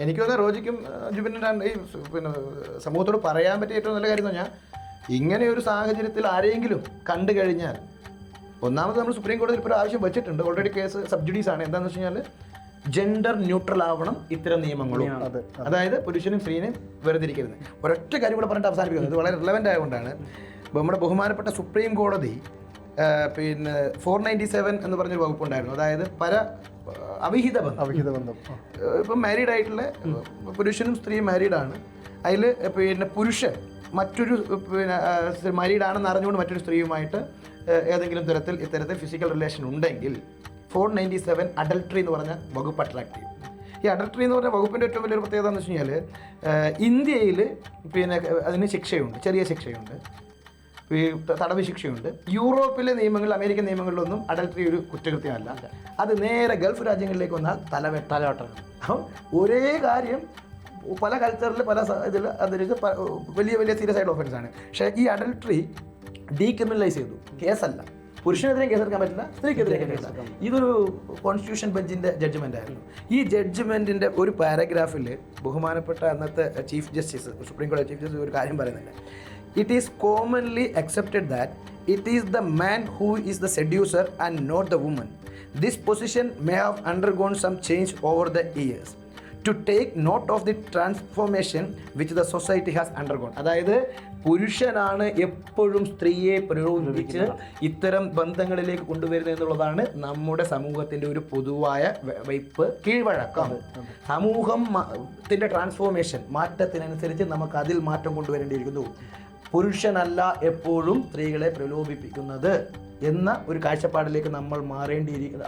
എനിക്ക് തോന്നുന്നു റോജിക്കും ജുബിനും ഈ പിന്നെ സമൂഹത്തോട് പറയാൻ പറ്റിയ ഏറ്റവും നല്ല കാര്യം എന്ന് പറഞ്ഞാൽ ഇങ്ങനെ ഒരു സാഹചര്യത്തിൽ ആരെങ്കിലും കണ്ടു കഴിഞ്ഞാൽ ഒന്നാമത് നമ്മൾ സുപ്രീം കോടതിയിൽ ഇപ്പോൾ ആവശ്യം വെച്ചിട്ടുണ്ട്. ഓൾറെഡി കേസ് സബ്ജുഡീസ് ആണ്. എന്താണെന്ന് വെച്ച് കഴിഞ്ഞാൽ ജെൻഡർ ന്യൂട്രൽ ആവണം ഇത്തരം നിയമങ്ങളും. അതായത് പുരുഷനും സ്ത്രീനും വേർതിരിക്കരുത് ഒരൊറ്റ കാര്യം കൂടെ പറഞ്ഞിട്ട് അവസാനിപ്പിക്കുന്നത് ഇത് വളരെ റിലവന്റ് ആയതുകൊണ്ടാണ്. നമ്മുടെ ബഹുമാനപ്പെട്ട സുപ്രീം കോടതി പിന്നെ ഫോർ നയന്റി സെവൻ എന്ന് പറഞ്ഞൊരു വകുപ്പുണ്ടായിരുന്നു. അതായത് പര അവിഹിത ബന്ധം അവിഹിത ബന്ധം. ഇപ്പം മാരീഡ് ആയിട്ടുള്ള പുരുഷനും സ്ത്രീയും മാരീഡ് ആണ്. അതിൽ പിന്നെ പുരുഷൻ മറ്റൊരു പിന്നെ മാരീഡ് ആണെന്ന് അറിഞ്ഞുകൊണ്ട് മറ്റൊരു സ്ത്രീയുമായിട്ട് ഏതെങ്കിലും തരത്തിൽ ഇത്തരത്തിൽ ഫിസിക്കൽ റിലേഷൻ ഉണ്ടെങ്കിൽ ഫോർ നയന്റി സെവൻ അഡൽട്ടറി എന്ന് പറഞ്ഞ വകുപ്പ് അട്രാക്ട് ചെയ്യും. ഈ അഡൽട്ടറി എന്ന് പറഞ്ഞ വകുപ്പിന്റെ ഏറ്റവും വലിയൊരു പ്രത്യേകത എന്ന് വെച്ച് കഴിഞ്ഞാൽ ഇന്ത്യയിൽ പിന്നെ അതിന് ശിക്ഷയുണ്ട് ചെറിയ ശിക്ഷയുണ്ട്. ഈ തടവ് ശിക്ഷയുണ്ട്. യൂറോപ്പിലെ നിയമങ്ങൾ അമേരിക്കൻ നിയമങ്ങളിലൊന്നും അഡൽട്ടറി ഒരു കുറ്റകൃത്യമല്ല. അത് നേരെ ഗൾഫ് രാജ്യങ്ങളിലേക്ക് വന്നാൽ തലവെട്ട തലവെട്ടണം അപ്പം ഒരേ കാര്യം പല കൾച്ചറിൽ പല ഇതിൽ അതിലേക്ക് വലിയ വലിയ സീരിയസ് ആയിട്ടുള്ള ഒഫൻസ് ആണ്. പക്ഷേ ഈ അഡൽട്ടറി ഡീക്രിമിനലൈസ് ചെയ്തു. കേസല്ല. പുരുഷനെതിരെ കേസെടുക്കാൻ പറ്റില്ല സ്ത്രീക്കെതിരെ കേസെടുക്കാം ഇതൊരു കോൺസ്റ്റിറ്റ്യൂഷൻ ബെഞ്ചിന്റെ ജഡ്ജ്മെന്റ് ആയിരുന്നു. ഈ ജഡ്ജ്മെന്റിന്റെ ഒരു പാരഗ്രാഫിൽ ബഹുമാനപ്പെട്ട അന്നത്തെ ചീഫ് ജസ്റ്റിസ് സുപ്രീം കോടതി ചീഫ് ജസ്റ്റിസ് ഒരു കാര്യം പറയുന്നുണ്ട്. It is commonly accepted that it is the man who is the seducer and not the woman this position may have undergone some change over the years to take note of the transformation which the society has undergone അതായത് പുരുഷനാണ് എപ്പോഴും സ്ത്രീയെ പ്രലോഭിപ്പിച്ച് ഇത്തരം ബന്ധങ്ങളിലേക്ക് കൊണ്ടുവരുന്നത് എന്നുള്ളതാണ് നമ്മുടെ സമൂഹത്തിന്റെ ഒരു പൊതുവായ വയ്പ് കീഴ്വഴക്കം. സമൂഹം ത്തിന്റെ ട്രാൻസ്ഫോർമേഷൻ മാറ്റത്തിനനുസരിച്ച് നമുക്ക് അതിൽ മാറ്റം കൊണ്ടുവരേണ്ടിയിരിക്കുന്നു. പുരുഷനല്ല എപ്പോഴും സ്ത്രീകളെ പ്രലോഭിപ്പിക്കുന്നത് എന്ന ഒരു കാഴ്ചപ്പാടിലേക്ക് നമ്മൾ മാറേണ്ടിയിരിക്കുന്നു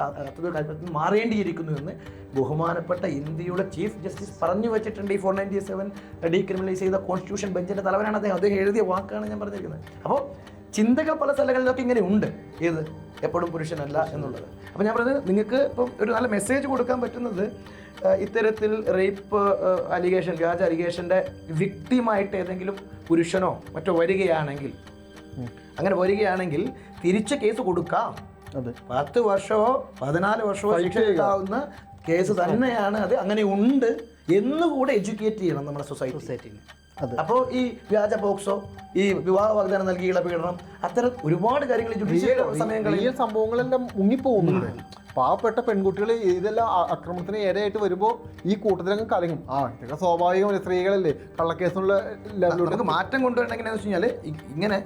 കാഴ്ചപ്പാടിൽ മാറേണ്ടിയിരിക്കുന്നു എന്ന് ബഹുമാനപ്പെട്ട ഇന്ത്യയുടെ ചീഫ് ജസ്റ്റിസ് പറഞ്ഞു വെച്ചിട്ടുണ്ട് ഈ ഫോർ നയന്റി സെവൻ ഡീക്രിമിനലൈസ് ചെയ്ത കോൺസ്റ്റിറ്റ്യൂഷൻ ബെഞ്ചിന്റെ തലവനാണ് അദ്ദേഹം. അദ്ദേഹം എഴുതിയ വാക്കാണ് ഞാൻ പറഞ്ഞിരിക്കുന്നത്. അപ്പോൾ ചിന്തകൾ പല സ്ഥലങ്ങളിലൊക്കെ ഇങ്ങനെ ഉണ്ട്. ഏത്? എപ്പോഴും പുരുഷനല്ല എന്നുള്ളത്. അപ്പോൾ ഞാൻ പറഞ്ഞത് നിങ്ങൾക്ക് ഇപ്പം ഒരു നല്ല മെസ്സേജ് കൊടുക്കാൻ പറ്റുന്നത് ഇത്തരത്തിൽ റേപ്പ് അലിഗേഷൻ വ്യാജ അലിഗേഷന്റെ വിക്ടിമായിട്ട് ഏതെങ്കിലും പുരുഷനോ മറ്റോ വരികയാണെങ്കിൽ അങ്ങനെ വരികയാണെങ്കിൽ തിരിച്ച് കേസ് കൊടുക്കാം. അതെ. പത്ത് വർഷമോ പതിനാല് വർഷമോ ശിക്ഷ കിട്ടാവുന്ന കേസ് തന്നെയാണ് അത്. അങ്ങനെ ഉണ്ട് എന്നുകൂടെ എഡ്യൂക്കേറ്റ് ചെയ്യണം നമ്മുടെ സൊസൈറ്റി സൊസൈറ്റിന് അതെ അപ്പോൾ ഈ വ്യാജ പോക്സോ ഈ വിവാഹ വാഗ്ദാനം നൽകിയുള്ള പീഡനം അത്തരം ഒരുപാട് കാര്യങ്ങൾ ജുഡീഷ്യൽ സമയങ്ങളിൽ സംഭവങ്ങളെല്ലാം മുങ്ങിപ്പോകുന്നുണ്ട്. പാവപ്പെട്ട പെൺകുട്ടികൾ ഇതെല്ലാം അക്രമത്തിന് ഇരയായിട്ട് വരുമ്പോൾ ഈ കൂട്ടത്തിലങ്ങ് കലങ്ങും. ആ ഇതൊക്കെ സ്വാഭാവികമായി സ്ത്രീകളല്ലേ? കള്ളക്കേസിനുള്ള ലെവലിലോട്ട് മാറ്റം കൊണ്ടുവരണെങ്കിൽ എങ്ങനെയാണെന്ന് വെച്ച് കഴിഞ്ഞാൽ ഇങ്ങനെ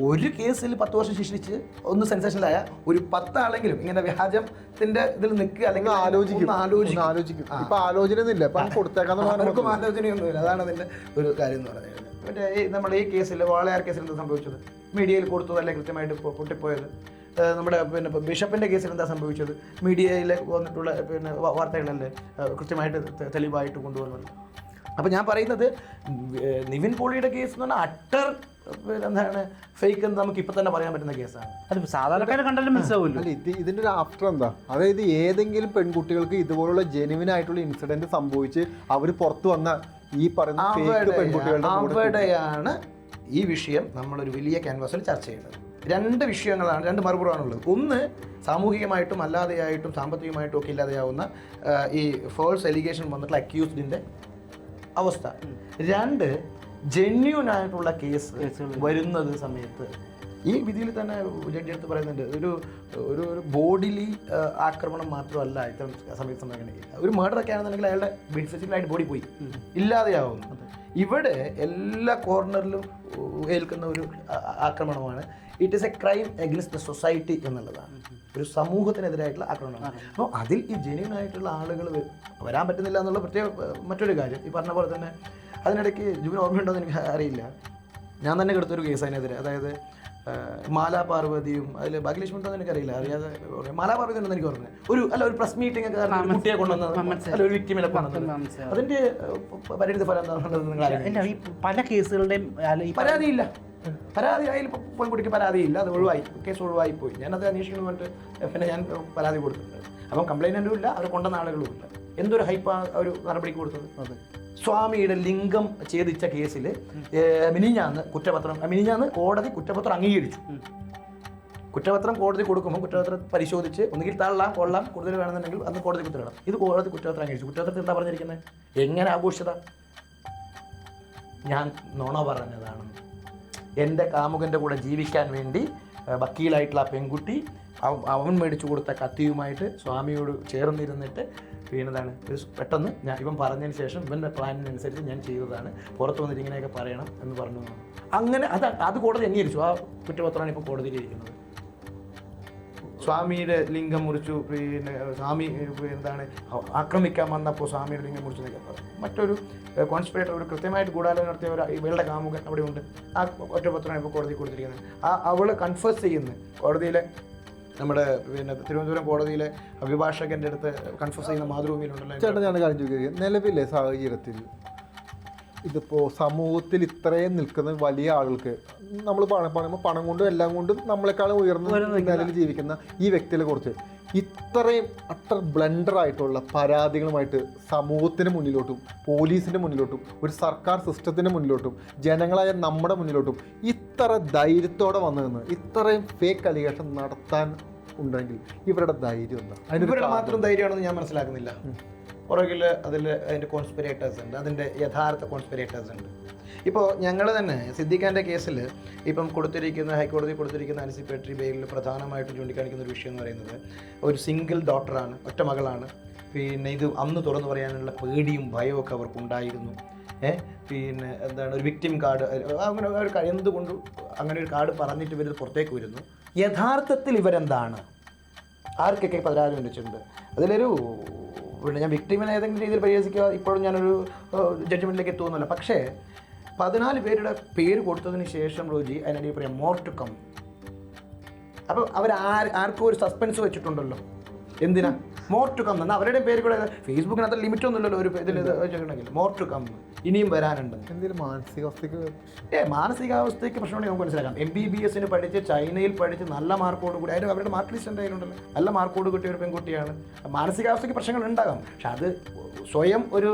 ഒരു കേസിൽ പത്ത് വർഷം ശിക്ഷിച്ച് ഒന്ന് സെൻസേഷനിലായ ഒരു പത്താളെങ്കിലും ഇങ്ങനെ വ്യാജത്തിന്റെ ഇതിൽ നിൽക്കുക അല്ലെങ്കിൽ ആലോചിക്കും. ആലോചിക്കും. ആലോചിക്കും. ഇപ്പൊ ആലോചനയൊന്നുമില്ല. കൊടുത്തേക്കാന്ന് പറഞ്ഞാൽ ആലോചനയൊന്നുമില്ല. അതാണ് അതിന്റെ ഒരു കാര്യം എന്ന് പറയുന്നത് മറ്റേ നമ്മൾ ഈ കേസിൽ വാളയാർ കേസിൽ എന്താ സംഭവിച്ചത്? മീഡിയയിൽ കൊടുത്തതല്ലേ കൃത്യമായിട്ട് പൊ- പൊട്ടിപ്പോയത്? നമ്മുടെ പിന്നെ ഇപ്പൊ ബിഷപ്പിന്റെ കേസിൽ എന്താ സംഭവിച്ചത്? മീഡിയയിൽ വന്നിട്ടുള്ള പിന്നെ വാർത്തകളല്ലേ കൃത്യമായിട്ട് തെളിവായിട്ട് കൊണ്ടുവന്നത്? അപ്പോൾ ഞാൻ പറയുന്നത് നിവിൻ പോളിയുടെ കേസ് എന്ന് പറഞ്ഞാൽ അട്ടർ എന്താണ് ഫേക്ക് എന്ന് നമുക്ക് ഇപ്പം തന്നെ പറയാൻ പറ്റുന്ന കേസാണ് അത് സാധാരണക്കാരെ കണ്ടാലും മനസ്സിലാവില്ല അല്ല ഇത് ഇതിന്റെ ഒരു ആഫ്റ്റർ എന്താ? അതായത് ഏതെങ്കിലും പെൺകുട്ടികൾക്ക് ഇതുപോലുള്ള ജെനുവിൻ ആയിട്ടുള്ള ഇൻസിഡന്റ് സംഭവിച്ച് അവർ പുറത്തു വന്ന ഈ പറയുന്ന ഫേക്ക് പെൺകുട്ടികളുടെ അവിടെയാണ് ഈ വിഷയം നമ്മളൊരു വലിയ ക്യാൻവാസിൽ ചർച്ച ചെയ്യുന്നത് രണ്ട് വിഷയങ്ങളാണ് രണ്ട് മറുപുറമാണുള്ളത് ഒന്ന് സാമൂഹികമായിട്ടും അല്ലാതെയായിട്ടും സാമ്പത്തികമായിട്ടും ഒക്കെ ഇല്ലാതെയാവുന്ന ഈ ഫോൾസ് എലിഗേഷൻ വന്നിട്ടുള്ള അക്യൂസ്ഡിന്റെ അവസ്ഥ. രണ്ട് ജെന്യൂൻ ആയിട്ടുള്ള കേസ് വരുന്നത് സമയത്ത്. ഈ വിധിയിൽ തന്നെ ജഡ്ജി എടുത്ത് പറയുന്നുണ്ട് ഒരു ഒരു ഒരു ബോഡിലി ആക്രമണം മാത്രമല്ല ഇത്തരം സമയത്ത് സംഭവിക്കണമെങ്കിൽ ഒരു ഒക്കെ ആണെന്നുണ്ടെങ്കിൽ അയാളുടെ ഫിസിക്കലായിട്ട് ബോഡി പോയി. ഇല്ലാതെയാവുന്നു. ഇവിടെ എല്ലാ കോർണറിലും ഏൽക്കുന്ന ഒരു ആക്രമണമാണ്. It is a crime against the society എന്നുള്ളതാണ്. ഒരു സമൂഹത്തിനെതിരായിട്ടുള്ള ആക്രമണമാണ്. അപ്പോൾ അതിൽ ഈ ജെന്യൂൻ ആയിട്ടുള്ള ആളുകൾ വരാൻ പറ്റുന്നില്ല എന്നുള്ള പ്രത്യേക മറ്റൊരു കാര്യം. ഈ പറഞ്ഞ പോലെ തന്നെ അതിനിടയ്ക്ക് ജുബിന് ഓർമ്മയുണ്ടോ എന്ന് എനിക്ക് അറിയില്ല. ഞാൻ തന്നെ കെടുത്തൊരു കേസ് അതിനെതിരെ. അതായത് മാലാ പാർവതിയും അതിൽ ഭാഗ്യലക്ഷ്മി ഉണ്ടോ എന്ന് എനിക്കറിയില്ല അറിയാതെ മാലാ പാർവതി ഉണ്ടെന്ന് എനിക്ക് ഓർമ്മ ഒരു അല്ല ഒരു പ്രസ് മീറ്റിംഗ് ഒക്കെ കാരണം കുട്ടിയെ കൊണ്ടുവന്നത് അല്ല ഒരു വിക്ടിമിനെ കൊണ്ടുവന്നത്. അതിന്റെ പരിണിത ഫലം എന്താണെന്നുള്ളത് നിങ്ങൾ പല കേസുകളുടെയും പരാതിയില്ല. പരാതി അതിൽ പെൺകുട്ടിക്ക് പരാതിയില്ല. അത് ഒഴിവായി. കേസ് ഒഴിവായി പോയി. ഞാനത് അന്വേഷിക്കണം പറഞ്ഞിട്ട് എഫിനെ ഞാൻ പരാതി കൊടുത്തിട്ടുണ്ട്. അപ്പം കംപ്ലൈന്റും ഇല്ല. അവർ കൊണ്ടുവന്ന ആളുകളും ഇല്ല. എന്തൊരു ഹൈപ്പാ ഒരു നടപടിക്ക് കൊടുത്തത്? സ്വാമിയുടെ ലിംഗം ഛേദിച്ച കേസിൽ മിനിഞ്ഞാന്ന് കുറ്റപത്രം മിനിഞ്ഞാന്ന് കോടതി കുറ്റപത്രം അംഗീകരിച്ചു. കുറ്റപത്രം കോടതി കൊടുക്കുമ്പോൾ കുറ്റപത്രം പരിശോധിച്ച് ഒന്നുകിൽ തള്ളാം കൊള്ളാം കൂടുതൽ വേണമെന്നുണ്ടെങ്കിൽ അന്ന് കോടതി കുത്തിടണം ഇത് കോടതി കുറ്റപത്രം അംഗീകരിച്ചു. കുറ്റപത്രത്തിൽ എന്താ പറഞ്ഞിരിക്കുന്നത് എങ്ങനെ ആഘോഷത ഞാൻ നുണ പറഞ്ഞതാണെന്ന്. എന്റെ കാമുകന്റെ കൂടെ ജീവിക്കാൻ വേണ്ടി വക്കീലായിട്ടുള്ള ആ പെൺകുട്ടി അവ- അവൻ മേടിച്ചു കൊടുത്ത കത്തിയുമായിട്ട് സ്വാമിയോട് ചേർന്നിരുന്നിട്ട് വീണതാണ്. ഒരു പെട്ടെന്ന് ഞാൻ ഇവൻ പറഞ്ഞതിന് ശേഷം ഇവന്റെ പ്ലാനിനനുസരിച്ച് ഞാൻ ചെയ്തതാണ്. പുറത്ത് വന്നിട്ട് ഇങ്ങനെയൊക്കെ പറയണം എന്ന് പറഞ്ഞു. അങ്ങനെ അത് അത് കോടതി അംഗീകരിച്ചു. ആ കുറ്റപത്രമാണ് ഇപ്പോൾ കോടതിയിൽ ഇരിക്കുന്നത്. സ്വാമിയുടെ ലിംഗം മുറിച്ചു പിന്നെ സ്വാമി എന്താണ് ആക്രമിക്കാൻ വന്നപ്പോൾ സ്വാമിയുടെ ലിംഗം മുറിച്ചു നിൽക്കുന്നത് മറ്റൊരു കോൺസ്പിറേറ്റർ ഒരു കൃത്യമായിട്ട് ഗൂഢാലോചന നടത്തിയ ഒരു ഇവളുടെ കാമുകൻ അവിടെ ഉണ്ട്. ആ ഒറ്റപത്രമാണ് ഇപ്പോൾ കോടതി കൊടുത്തിരിക്കുന്നത്. ആ അവൾ കൺഫേസ് ചെയ്യുന്നു. കോടതിയിലെ നമ്മുടെ പിന്നെ തിരുവനന്തപുരം കോടതിയിലെ അഭിഭാഷകന്റെ അടുത്ത് കൺഫേസ് ചെയ്യുന്ന മാതൃഭൂമിയിലുണ്ടല്ലോ. ചേട്ടൻ ഞാൻ കാര്യം ചോദിക്കുക നിലവിലെ സാഹചര്യത്തിൽ ഇതിപ്പോൾ സമൂഹത്തിൽ ഇത്രയും നിൽക്കുന്ന വലിയ ആളുകൾക്ക് നമ്മൾ പണം പറയുമ്പോൾ പണം കൊണ്ടും എല്ലാം കൊണ്ടും നമ്മളെക്കാളും ഉയർന്ന നിലയിൽ ജീവിക്കുന്ന ഈ വ്യക്തികളെ കുറിച്ച് ഇത്രയും അത്ര ബ്ലണ്ടർ ആയിട്ടുള്ള പരാതികളുമായിട്ട് സമൂഹത്തിന് മുന്നിലോട്ടും പോലീസിന്റെ മുന്നിലോട്ടും ഒരു സർക്കാർ സിസ്റ്റത്തിന്റെ മുന്നിലോട്ടും ജനങ്ങളായ നമ്മുടെ മുന്നിലോട്ടും ഇത്ര ധൈര്യത്തോടെ വന്നു നിന്ന് ഇത്രയും ഫേക്ക് അലിഗേഷൻ നടത്താൻ ഉണ്ടെങ്കിൽ ഇവരുടെ ധൈര്യം എന്താ? ഇവരുടെ മാത്രം ധൈര്യമാണെന്ന് ഞാൻ മനസ്സിലാക്കുന്നില്ല. പുറകിൽ അതിൽ അതിന്റെ കോൺസ്പിറേറ്റേഴ്സ് ഉണ്ട്. അതിന്റെ യഥാർത്ഥ കോൺസ്പിറേറ്റേഴ്സ് ഉണ്ട്. ഇപ്പോൾ ഞങ്ങൾ തന്നെ സിദ്ദിഖാന്റെ കേസിൽ ഇപ്പം കൊടുത്തിരിക്കുന്ന ഹൈക്കോടതി കൊടുത്തിരിക്കുന്ന ആൻസിപ്പേറ്ററി ബെയിലിൽ പ്രധാനമായിട്ടും ചൂണ്ടിക്കാണിക്കുന്ന ഒരു വിഷയം എന്ന് പറയുന്നത് ഒരു സിംഗിൾ ഡോട്ടറാണ് ഒറ്റ മകളാണ്. പിന്നെ ഇത് അന്ന് തുറന്നു പറയാനുള്ള പേടിയും ഭയമൊക്കെ അവർക്കുണ്ടായിരുന്നു ഏഹ് പിന്നെ എന്താണ് ഒരു വിക്ടിം കാർഡ് അങ്ങനെ ഒരു എന്തുകൊണ്ട് അങ്ങനെ ഒരു കാർഡ് പറഞ്ഞിട്ട് ഇവർ പുറത്തേക്ക് വരുന്നു? യഥാർത്ഥത്തിൽ ഇവരെന്താണ്? ആർക്കൊക്കെ പരാതി വെച്ചിട്ടുണ്ട്? അതിലൊരു പിന്നെ ഞാൻ വിക്ടിമിനെ ഏതെങ്കിലും രീതിയിൽ പരിഹസിക്കുക ഇപ്പോഴും ഞാനൊരു ജഡ്ജ്മെന്റിലേക്ക് എത്തുന്നില്ല പക്ഷേ പതിനാല് പേരുടെ പേര് കൊടുത്തതിന് ശേഷം റോജി അതിനിടയിൽ പറയാം മോർ ടു കം അപ്പോൾ അവർ ആർ ആർക്കും ഒരു സസ്പെൻസ് വെച്ചിട്ടുണ്ടല്ലോ. എന്തിനാ? മോർ ടു കം എന്നാൽ അവരുടെ പേര് കൂടെ ഫേസ്ബുക്കിനകത്ത് ലിമിറ്റ് ഒന്നുമില്ലല്ലോ ഒരു ഇതിൽ മോർ ടു കം ഇനിയും വരാനുണ്ട്. എന്തെങ്കിലും മാനസികാവസ്ഥയ്ക്ക് ഏ മാനസികാവസ്ഥയ്ക്ക് പ്രശ്നമുണ്ടെങ്കിൽ നമുക്ക് മനസ്സിലാക്കാം. എം ബി ബി എസിന് പഠിച്ച് ചൈനയിൽ പഠിച്ച് നല്ല മാർക്കോട് കൂടി അതിന് അവരുടെ മാർക്ക് ലിസ്റ്റ് എന്തായാലും കയ്യിലുണ്ടല്ലോ നല്ല മാർക്കോട് കിട്ടിയ ഒരു പെൺകുട്ടിയാണ്. മാനസികാവസ്ഥയ്ക്ക് പ്രശ്നങ്ങൾ ഉണ്ടാകാം. പക്ഷെ അത് സ്വയം ഒരു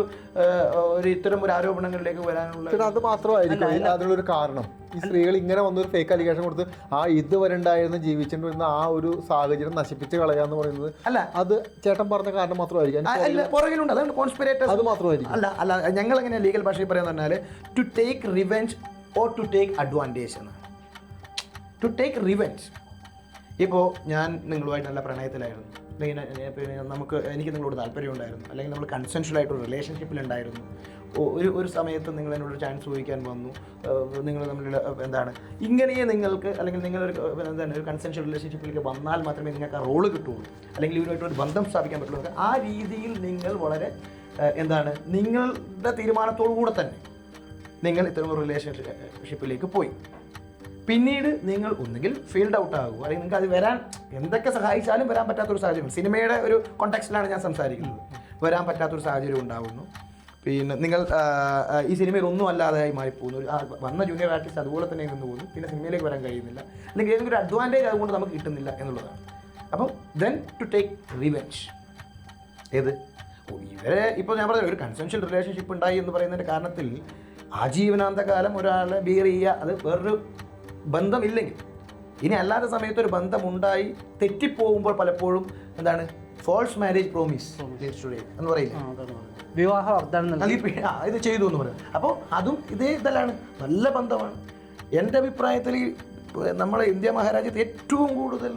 ഒരു ഇത്തരം ഒരു ആരോപണങ്ങളിലേക്ക് വരാനുള്ള അത് മാത്രമായിരിക്കും. അതിനുള്ളൊരു കാരണം. ഈ സ്ത്രീകൾ ഇങ്ങനെ വന്നൊരു ഫേക്ക് അലിഗേഷൻ കൊടുത്ത് ആ ഇതുവരെ ഉണ്ടായിരുന്ന വരുന്ന ആ ഒരു സാഹചര്യം നശിപ്പിച്ച് കളയാന്ന് പറയുന്നത് അല്ല. അത് ചേട്ടൻ പറഞ്ഞ കാരണം മാത്രമായിരിക്കും. അല്ല പുറകിലുണ്ട്. അതാണ് കോൺസ്പിറേറ്റർ അത് മാത്രമായിരിക്കും. അല്ല അല്ല ഞങ്ങൾ എങ്ങനെ ലീഗൽ ഭാഷയിൽ പറയാന്ന് പറഞ്ഞാൽ to take revenge or to take advantage എന്നാണ്. ടു ടേക്ക് റിവെഞ്ച് ഇപ്പോൾ ഞാൻ നിങ്ങളുമായിട്ട് നല്ല പ്രണയത്തിലായിരുന്നു. അല്ലെങ്കിൽ നമുക്ക് എനിക്ക് നിങ്ങളോട് താല്പര്യം ഉണ്ടായിരുന്നു അല്ലെങ്കിൽ നമ്മൾ കൺസെൻഷ്യൽ ആയിട്ടൊരു റിലേഷൻഷിപ്പിലുണ്ടായിരുന്നു ഒരു ഒരു സമയത്ത് നിങ്ങൾ എന്നോട് ചാൻസ് ചോദിക്കാൻ വന്നു. നിങ്ങൾ തമ്മിലുള്ള എന്താണ്? ഇങ്ങനെയേ നിങ്ങൾക്ക് അല്ലെങ്കിൽ നിങ്ങളൊരു എന്താണ് ഒരു കൺസെൻഷ്യൽ റിലേഷൻഷിപ്പിലേക്ക് വന്നാൽ മാത്രമേ നിങ്ങൾക്ക് ആ റോൾ കിട്ടുള്ളൂ. അല്ലെങ്കിൽ ഇവരുമായിട്ട് ഒരു ബന്ധം സ്ഥാപിക്കാൻ പറ്റുള്ളൂ. ആ രീതിയിൽ നിങ്ങൾ വളരെ എന്താണ് നിങ്ങളുടെ തീരുമാനത്തോടു കൂടെ തന്നെ നിങ്ങൾ ഇത്തരം ഒരു റിലേഷൻഷിപ്പിലേക്ക് പോയി. പിന്നീട് നിങ്ങൾ ഒന്നുകിൽ ഫീൽഡ് ഔട്ട് ആകുക അല്ലെങ്കിൽ നിങ്ങൾക്ക് അത് വരാൻ എന്തൊക്കെ സഹായിച്ചാലും വരാൻ പറ്റാത്തൊരു സാഹചര്യം. സിനിമയുടെ ഒരു കോണ്ടെക്സ്റ്റിലാണ് ഞാൻ സംസാരിക്കുന്നത്. വരാൻ പറ്റാത്തൊരു സാഹചര്യം ഉണ്ടാകുന്നു പിന്നെ നിങ്ങൾ ഈ സിനിമയിൽ ഒന്നും അല്ലാതായി മാറിപ്പോകുന്നു. വന്ന ജൂനിയർ ആർട്ടിസ്റ്റ് അതുപോലെ തന്നെ നിന്ന് പോകുന്നു. പിന്നെ സിനിമയിലേക്ക് വരാൻ കഴിയുന്നില്ല. അല്ലെങ്കിൽ ഏതെങ്കിലും ഒരു അഡ്വാന്റേജ് അതുകൊണ്ട് നമുക്ക് കിട്ടുന്നില്ല എന്നുള്ളതാണ്. അപ്പം ദെൻ ടു ടേക്ക് റിവെഞ്ച് ഏത്? ഇവരെ ഇപ്പോൾ ഞാൻ പറഞ്ഞ ഒരു കൺസെൻഷ്യൽ റിലേഷൻഷിപ്പ് ഉണ്ടായി എന്ന് പറയുന്നതിന്റെ കാരണത്തിൽ ആജീവനാന്തകാലം ഒരാളെ ബിയർ ചെയ്യുക അത് വേറൊരു ബന്ധമില്ലെങ്കിൽ. ഇനി അല്ലാത്ത സമയത്ത് ഒരു ബന്ധമുണ്ടായി തെറ്റിപ്പോകുമ്പോൾ പലപ്പോഴും എന്താണ് ഫോൾസ് മാരേജ് പ്രോമിസ് എന്ന് പറയില്ല. വിവാഹ വാഗ്ദാനം ഇത് ചെയ്തു എന്ന് പറയാം. അപ്പോൾ അതും ഇതേ ഇതല്ലാണ് നല്ല ബന്ധമാണ്. എന്റെ അഭിപ്രായത്തിൽ നമ്മളെ ഇന്ത്യ മഹാരാജ്യത്ത് ഏറ്റവും കൂടുതൽ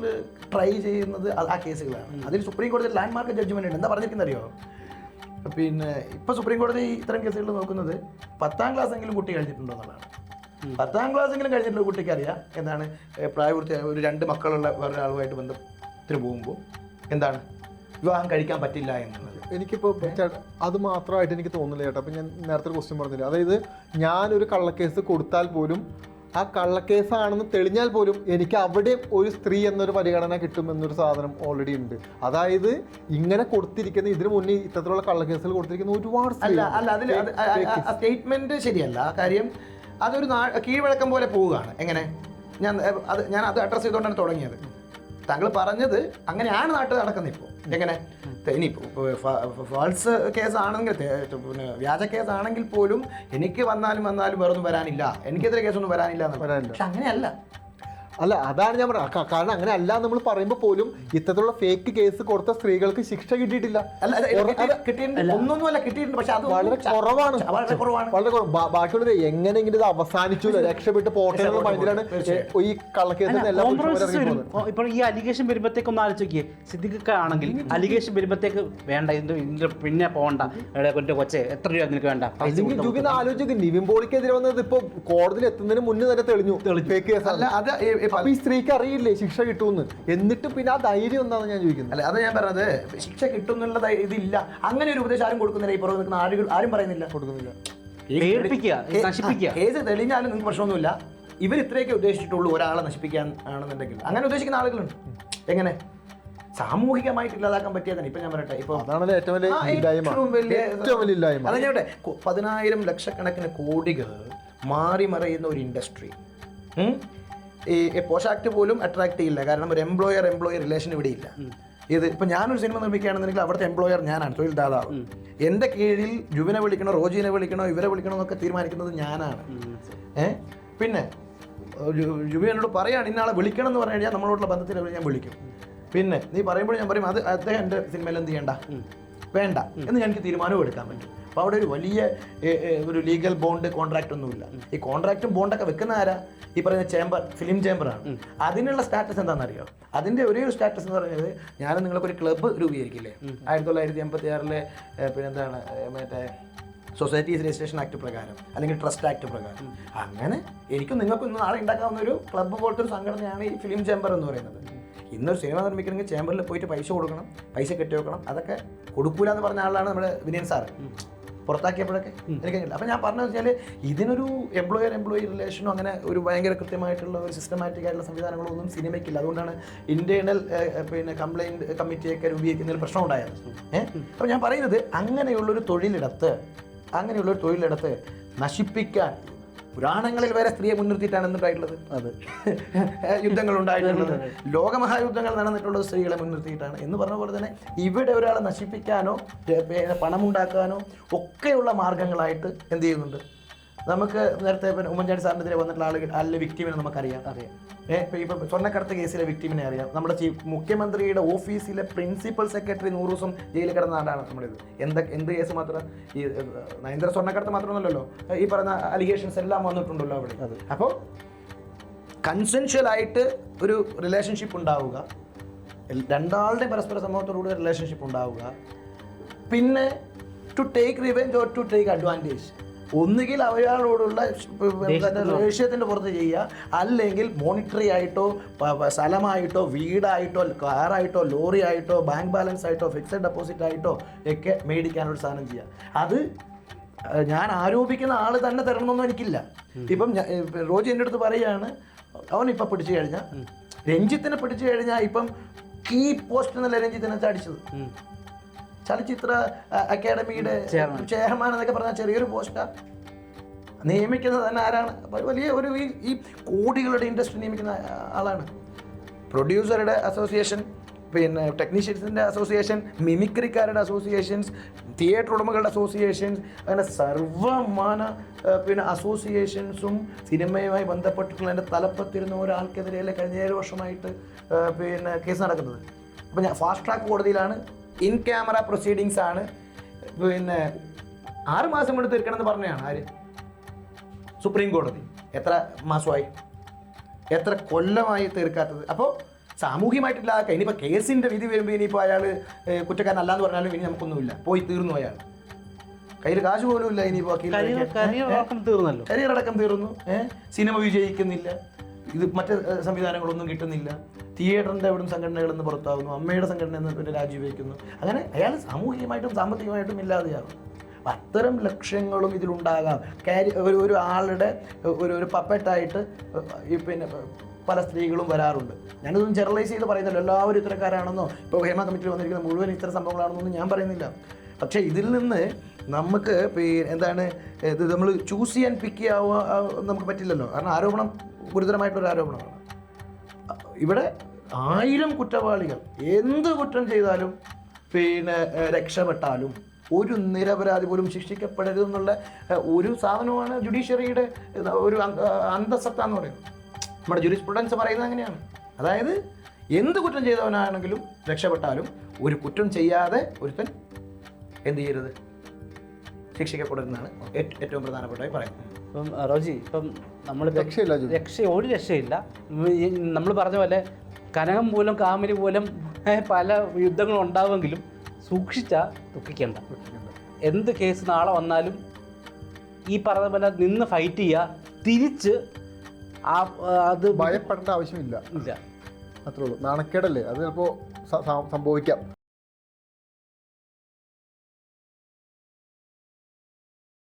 ട്രൈ ചെയ്യുന്നത് ആ കേസുകളാണ്. അതിൽ സുപ്രീം കോടതി ലാൻഡ് മാർക്ക് ജഡ്ജ്മെന്റ് ഉണ്ട്. എന്താ പറഞ്ഞിരിക്കുന്നത് അറിയോ പിന്നെ ഇപ്പോൾ സുപ്രീം കോടതി ഇത്തരം കേസുകൾ നോക്കുന്നത് പത്താം ക്ലാസ് എങ്കിലും കുട്ടി കഴിഞ്ഞിട്ടുണ്ടോ എന്നുള്ളതാണ്. പത്താം ക്ലാസ് എങ്കിലും കഴിഞ്ഞിട്ടുള്ള കുട്ടിക്ക് അറിയാം എന്താണ് പ്രായപൂർത്തി ഒരു രണ്ട് മക്കളുള്ള വേറൊരാളുമായിട്ട് ബന്ധത്തിന് പോകുമ്പോൾ എന്താണ് വിവാഹം കഴിക്കാൻ പറ്റില്ല എന്നുള്ളത്. എനിക്കിപ്പോൾ അത് മാത്രമായിട്ട് എനിക്ക് തോന്നുന്നില്ല ചേട്ടാ അപ്പം ഞാൻ നേരത്തെ ക്വസ്റ്റ്യൻ പറഞ്ഞില്ല? അതായത് ഞാനൊരു കള്ളക്കേസ് കൊടുത്താൽ പോലും ആ കള്ളക്കേസാണെന്ന് തെളിഞ്ഞാൽ പോലും എനിക്ക് അവിടെ ഒരു സ്ത്രീ എന്നൊരു പരിഗണന കിട്ടുമെന്നൊരു സാധനം ഓൾറെഡി ഉണ്ട്. അതായത് ഇങ്ങനെ കൊടുത്തിരിക്കുന്ന ഇതിനു മുന്നേ ഇത്തരത്തിലുള്ള കള്ളക്കേസുകൾ കൊടുത്തിരിക്കുന്ന ഒരുപാട് അല്ല അല്ല അതിൽ സ്റ്റേറ്റ്മെന്റ് ശരിയല്ല. ആ കാര്യം അതൊരു കീഴ്വഴക്കം പോലെ പോവുകയാണ്. എങ്ങനെ? ഞാൻ അത് ഞാൻ അത് അഡ്രസ്സ് ചെയ്തുകൊണ്ടാണ് തുടങ്ങിയത്. താങ്കൾ പറഞ്ഞത് അങ്ങനെയാണ് നാട്ടിൽ നടക്കുന്നത് ഇപ്പോൾ എങ്ങനെ? ഇനി ഫാൾസ് കേസ് ആണെങ്കിൽ പിന്നെ വ്യാജ കേസ് ആണെങ്കിൽ പോലും എനിക്ക് വന്നാലും വന്നാലും വേറൊന്നും വരാനില്ല. എനിക്കെതിരെ കേസൊന്നും വരാനില്ല എന്ന്. വരാനില്ല. പക്ഷെ അങ്ങനെയല്ല. അല്ല അതാണ് ഞാൻ പറഞ്ഞത്. കാരണം അങ്ങനെ അല്ല നമ്മൾ പറയുമ്പോൾ പോലും ഇത്തരത്തിലുള്ള ഫേക്ക് കേസ് കൊടുത്ത സ്ത്രീകൾക്ക് ശിക്ഷ കിട്ടിയിട്ടില്ല. ഒന്നൊന്നുമല്ല കിട്ടിയിട്ടുണ്ട്. പക്ഷെ അത് വളരെ കുറവാണ്. വളരെ കുറവാണ്. വളരെ ബാക്കിയുള്ളത് എങ്ങനെയെങ്കിലും ഇത് അവസാനിച്ചു രക്ഷപ്പെട്ട് പോട്ടെ എന്നുള്ള മൈൻഡിലാണ് ഈ കള്ളക്കേസിന് ഇപ്പോൾ ഈ അലിഗേഷൻ വരുമ്പോഴത്തേക്ക് ഒന്ന് ആലോചിച്ച് നോക്കിയേ സിദ്ദിഖൊക്കെ ആണെങ്കിൽ അലിഗേഷൻ വരുമ്പോഴത്തേക്ക് വേണ്ട ഇതിന്റെ പിന്നെ പോകണ്ട കൊന്റെ കൊച്ചെ എത്ര രൂപ നിനക്ക് വേണ്ട? അല്ലെങ്കിൽ ആലോചിക്കും. നിവിൻ പോളിക്കെതിരെ വന്നത് ഇപ്പൊ കോടതിയിൽ എത്തുന്നതിന് മുന്നേ തന്നെ തെളിഞ്ഞു. ഫേക്ക് കേസ് അല്ല അത് ഈ- ഈ അപ്പൊ ഈ സ്ത്രീക്ക് അറിയില്ലേ ശിക്ഷ കിട്ടുമെന്ന്? എന്നിട്ട് പിന്നെ ആ ധൈര്യം എന്താണെന്ന് ഞാൻ ചോദിക്കുന്നത് അല്ല അത് ഞാൻ പറഞ്ഞത് ശിക്ഷ കിട്ടും എന്നുള്ള ഇതില്ല. അങ്ങനെ ഒരു ഉപദേശം ആരും കൊടുക്കുന്നില്ല. ഈ പുറത്ത് നിൽക്കുന്ന ആരും ആരും പറയുന്നില്ല. കൊടുക്കുന്നില്ല. കേസ് തെളിഞ്ഞാലും നിങ്ങൾക്ക് പ്രശ്നമൊന്നുമില്ല. ഇവർ ഇത്രയൊക്കെ ഉദ്ദേശിച്ചിട്ടുള്ളൂ ഒരാളെ നശിപ്പിക്കാൻ ആണെന്നുണ്ടെങ്കിൽ. അങ്ങനെ ഉദ്ദേശിക്കുന്ന ആളുകളുണ്ട്. എങ്ങനെ? സാമൂഹികമായിട്ട് ഇല്ലാതാക്കാൻ പറ്റിയതാണ് ഇപ്പൊ ഞാൻ പറയട്ടെ ഇപ്പൊ അതാണ് ഏറ്റവും വലിയ ഏറ്റവും വലിയ അതാ പതിനായിരം ലക്ഷക്കണക്കിന് കോടികൾ മാറി മറയുന്ന ഒരു ഇൻഡസ്ട്രി. ഈ പോഷ ആക്ട് പോലും അട്രാക്ട് ചെയ്യില്ല. കാരണം ഒരു എംപ്ലോയർ എംപ്ലോയി റിലേഷൻ ഇവിടെ ഇല്ല. ഇത് ഇപ്പൊ ഞാനൊരു സിനിമ നിർമ്മിക്കുകയാണെന്നുണ്ടെങ്കിൽ അവിടുത്തെ എംപ്ലോയർ ഞാനാണ് തൊഴിൽ ദാതാവ്. എന്റെ കീഴിൽ ജുവിനെ വിളിക്കണോ റോജിനെ വിളിക്കണോ ഇവരെ വിളിക്കണോ എന്നൊക്കെ തീരുമാനിക്കുന്നത് ഞാനാണ്. ഏഹ് പിന്നെ ജുബി എന്നോട് പറയാണ് ഇന്നാളെ വിളിക്കണം എന്ന് പറഞ്ഞു കഴിഞ്ഞാൽ നമ്മളോടുള്ള ബന്ധത്തിൽ ഞാൻ വിളിക്കും. പിന്നെ നീ പറയുമ്പോൾ ഞാൻ പറയും അത് അദ്ദേഹം എന്റെ സിനിമയിൽ എന്ത് ചെയ്യണ്ട? വേണ്ട. എന്ന് എനിക്ക് തീരുമാനവും എടുക്കാൻ പറ്റും. അപ്പോൾ അവിടെ ഒരു വലിയ ഒരു ലീഗൽ ബോണ്ട് കോൺട്രാക്റ്റ് ഒന്നുമില്ല. ഈ കോൺട്രാക്റ്റും ബോണ്ടൊക്കെ വെക്കുന്ന ആരാ? ഈ പറയുന്ന ചേംബർ ഫിലിം ചേംബറാണ് അതിനുള്ള സ്റ്റാറ്റസ് എന്താണെന്നറിയോ? അതിന്റെ ഒരേ ഒരു സ്റ്റാറ്റസ് എന്ന് പറയുന്നത് ഞാൻ നിങ്ങൾക്ക് ഒരു ക്ലബ്ബ് രൂപീകരിക്കില്ലേ? ആയിരത്തി തൊള്ളായിരത്തി എൺപത്തി ആറിലെ പിന്നെന്താണ് മറ്റേ സൊസൈറ്റീസ് രജിസ്ട്രേഷൻ ആക്ട് പ്രകാരം അല്ലെങ്കിൽ ട്രസ്റ്റ് ആക്ട് പ്രകാരം. അങ്ങനെ എനിക്കും നിങ്ങൾക്കും ഇന്ന് നാളെ ഉണ്ടാക്കാവുന്ന ഒരു ക്ലബ്ബ് പോലത്തെ ഒരു സംഘടനയാണ് ഈ ഫിലിം ചേംബർ എന്ന് പറയുന്നത്. ഇന്നൊരു സിനിമ നിർമ്മിക്കണമെങ്കിൽ ചേംബറിൽ പോയിട്ട് പൈസ കൊടുക്കണം പൈസ കെട്ടി വെക്കണം അതൊക്കെ കൊടുക്കൂല എന്ന് പറഞ്ഞ ആളാണ് നമ്മുടെ വിനയൻ സാറ്. പുറത്താക്കിയപ്പോഴൊക്കെ എനിക്ക് അപ്പം ഞാൻ പറഞ്ഞു വെച്ചാൽ ഇതിനൊരു എംപ്ലോയർ എംപ്ലോയി റിലേഷനോ അങ്ങനെ ഒരു ഭയങ്കര കൃത്യമായിട്ടുള്ള ഒരു സിസ്റ്റമാറ്റിക് ആയിട്ടുള്ള സംവിധാനങ്ങളോ ഒന്നും സിനിമയ്ക്കില്ല. അതുകൊണ്ടാണ് ഇന്റേണൽ പിന്നെ കംപ്ലൈന്റ് കമ്മിറ്റിയൊക്കെ രൂപീകരിക്കുന്നതിൽ പ്രശ്നം ഉണ്ടായത്. ഏഹ് അപ്പോൾ ഞാൻ പറയുന്നത് അങ്ങനെയുള്ളൊരു തൊഴിലിടത്ത് അങ്ങനെയുള്ളൊരു തൊഴിലിടത്ത് നശിപ്പിക്കാൻ പുരാണങ്ങളിൽ വരെ സ്ത്രീയെ മുൻനിർത്തിയിട്ടാണ് എന്തുണ്ടായിട്ടുള്ളത്? അത്. യുദ്ധങ്ങൾ. ഉണ്ടായിട്ടുള്ളത് ലോകമഹായുദ്ധങ്ങൾ നടന്നിട്ടുള്ളത് സ്ത്രീകളെ മുൻനിർത്തിയിട്ടാണ്. എന്ന് പറഞ്ഞ പോലെ തന്നെ ഇവിടെ ഒരാളെ നശിപ്പിക്കാനോ പണമുണ്ടാക്കാനോ ഒക്കെയുള്ള മാർഗങ്ങളായിട്ട് എന്ത് ചെയ്യുന്നുണ്ട്? നമുക്ക് നേരത്തെ ഉമ്മൻചാണ്ടി സാറിനെതിരെ വന്നിട്ടുള്ള ആളുകൾ അല്ല വിക്ടിമിനെ നമുക്കറിയാം. അറിയാം ഏഹ് ഇപ്പൊ ഇപ്പൊ സ്വർണക്കടത്ത് കേസിലെ വിക്ടിമിനെ അറിയാം. നമ്മുടെ ചീഫ് മുഖ്യമന്ത്രിയുടെ ഓഫീസിലെ പ്രിൻസിപ്പൽ സെക്രട്ടറി നൂറ് ദിവസം ജയിലിൽ കിടന്ന ആളാണ് നമ്മളിത്. എന്തൊക്കെ എന്ത് കേസ് മാത്രം? ഈ നയന്ത്ര സ്വർണക്കടത്ത് മാത്രമൊന്നുമല്ലോ ഈ പറഞ്ഞ അലിഗേഷൻസ് എല്ലാം വന്നിട്ടുണ്ടല്ലോ അവിടെ. അപ്പോൾ കൺസെൻഷ്യൽ ആയിട്ട് ഒരു റിലേഷൻഷിപ്പ് ഉണ്ടാവുക. രണ്ടാളുടെ പരസ്പര സമൂഹത്തോടുകൂടി റിലേഷൻഷിപ്പ് ഉണ്ടാവുക. പിന്നെ to take revenge or to take advantage ഒന്നുകിൽ അയാളോടുള്ള ദേഷ്യത്തിന്റെ പുറത്ത് ചെയ്യുക അല്ലെങ്കിൽ മോണിറ്ററി ആയിട്ടോ സ്ഥലമായിട്ടോ വീടായിട്ടോ കാറായിട്ടോ ലോറി ആയിട്ടോ ബാങ്ക് ബാലൻസ് ആയിട്ടോ ഫിക്സഡ് ഡെപ്പോസിറ്റ് ആയിട്ടോ ഒക്കെ മേടിക്കാനൊരു സാധനം ചെയ്യുക. അത് ഞാൻ ആരോപിക്കുന്ന ആൾ തന്നെ തരണമെന്നൊന്നും എനിക്കില്ല. ഇപ്പം റോജി എന്റെ അടുത്ത് പറയുകയാണ് അവൻ ഇപ്പം പിടിച്ചു കഴിഞ്ഞാൽ രഞ്ജിത്തിനെ പിടിച്ചു കഴിഞ്ഞാൽ ഇപ്പം കീ പോസ്റ്റ് എന്നല്ല രഞ്ജിത്തിനെ ചാടിച്ചത് ചലച്ചിത്ര അക്കാഡമിയുടെ അക്കാദമിയുടെ ചെയർമാൻ. എന്നൊക്കെ പറഞ്ഞാൽ ചെറിയൊരു പോസ്റ്റാ. നിയമിക്കുന്നത് തന്നെ ആരാണ്? വലിയ ഒരു ഈ ഈ കോടികളുടെ ഇൻഡസ്ട്രി നിയമിക്കുന്ന ആളാണ്. പ്രൊഡ്യൂസറുടെ അസോസിയേഷൻ പിന്നെ ടെക്നീഷ്യൻസിന്റെ അസോസിയേഷൻ മിമിക്രിക്കാരുടെ അസോസിയേഷൻസ് തിയേറ്റർ ഉടമകളുടെ അസോസിയേഷൻസ് അങ്ങനെ സർവമാന പിന്നെ അസോസിയേഷൻസും സിനിമയുമായി ബന്ധപ്പെട്ടിട്ടുള്ള എന്റെ തലപ്പത്തിരുന്ന ഒരാൾക്കെതിരെയല്ലേ കഴിഞ്ഞ ഏഴ് വർഷമായിട്ട് പിന്നെ കേസ് നടക്കുന്നത്. അപ്പം ഞാൻ ഫാസ്റ്റ് ട്രാക്ക് കോടതിയിലാണ്. ഇൻ ക്യാമറ പ്രൊസീഡിങ്സ് ആണ്. പിന്നെ ആറ് മാസം കൊണ്ട് തീർക്കണമെന്ന് പറഞ്ഞതാണ് ആര്? സുപ്രീം കോടതി. എത്ര മാസമായി? എത്ര കൊല്ലമായി തീർക്കാത്തത്? അപ്പോൾ സാമൂഹ്യമായിട്ടില്ല ഇനിയിപ്പോൾ കേസിന്റെ വിധി വരുമ്പോൾ ഇനിയിപ്പോൾ അയാൾ കുറ്റക്കാരനല്ലാന്ന് പറഞ്ഞാലും ഇനി നമുക്കൊന്നുമില്ല. പോയി തീർന്നു അയാൾ. കയ്യിൽ കാശ് പോലും ഇല്ല ഇനിയിപ്പോൾ കരിയർ അടക്കം തീർന്നു. ഏഹ് സിനിമ വിജയിക്കുന്നില്ല. ഇത് മറ്റ് സംവിധാനങ്ങളൊന്നും കിട്ടുന്നില്ല. തിയേറ്ററിന്റെ എവിടും സംഘടനകളിൽ നിന്ന് പുറത്താവുന്നു. അമ്മയുടെ സംഘടന നിന്ന് പിന്നെ രാജിവെക്കുന്നു അങ്ങനെ അയാൾ സാമൂഹികമായിട്ടും സാമ്പത്തികമായിട്ടും ഇല്ലാതെയാകും അത്തരം ലക്ഷ്യങ്ങളും ഇതിലുണ്ടാകാം. കാരി ഒരു ഒരു ആളുടെ ഒരു ഒരു പപ്പറ്റായിട്ട് ഈ പിന്നെ പല സ്ത്രീകളും വരാറുണ്ട്. ഞാനിതൊന്നും ജനറലൈസ് ചെയ്ത് പറയുന്നില്ല. എല്ലാവരും ഇത്തരക്കാരാണെന്നോ? ഇപ്പോൾ ഹേമ കമ്മിറ്റിയിൽ വന്നിരിക്കുന്ന മുഴുവൻ ഇത്തരം സംഭവങ്ങളാണെന്നൊന്നും ഞാൻ പറയുന്നില്ല. പക്ഷേ ഇതിൽ നിന്ന് നമുക്ക് എന്താണ് ഇത് നമ്മൾ ചൂസ് ചെയ്യാൻ പിക്ക് ചെയ്യാവുക നമുക്ക് പറ്റില്ലല്ലോ. കാരണം ആരോപണം ഗുരുതരമായിട്ടൊരു ആരോപണമാണ്. ഇവിടെ ആയിരം കുറ്റവാളികൾ എന്ത് കുറ്റം ചെയ്താലും പിന്നെ രക്ഷപ്പെട്ടാലും ഒരു നിരപരാധി പോലും ശിക്ഷിക്കപ്പെടരുത് എന്നുള്ള ഒരു സാധനമാണ് ജുഡീഷ്യറിയുടെ ഒരു അന്ത- അന്തസത്ത എന്ന് പറയുന്നത്. നമ്മുടെ ജുറിസ്പ്രുഡൻസ് പറയുന്നത് അങ്ങനെയാണ്. അതായത് എന്ത് കുറ്റം ചെയ്തവനാണെങ്കിലും രക്ഷപ്പെട്ടാലും ഒരു കുറ്റം ചെയ്യാതെ ഒരുത്തൻ എന്ത് ചെയ്യരുത്? ശിക്ഷിക്കപ്പെടുന്നതാണ് ഏറ്റ് ഏറ്റവും പ്രധാനപ്പെട്ടതായി പറയുന്നത്. ഇപ്പം റോജി ഇപ്പം നമ്മൾ രക്ഷയില്ല. രക്ഷ ഒരു രക്ഷയില്ല. നമ്മൾ പറഞ്ഞ പോലെ കനകം മൂലം കാമിനി മൂലം പല യുദ്ധങ്ങളും ഉണ്ടാവുമെങ്കിലും സൂക്ഷിച്ച ദുഃഖിക്കേണ്ട. എന്ത് കേസ് നാളെ വന്നാലും ഈ പറഞ്ഞ പോലെ നിന്ന് ഫൈറ്റ് ചെയ്യുക തിരിച്ച് ആ ആ, അത് ഭയപ്പെടേണ്ട ആവശ്യമില്ല. ഇല്ല. അത്രേ ഉള്ളൂ. നാണക്കേടല്ലേ? അത് ചിലപ്പോൾ സംഭവിക്കാം.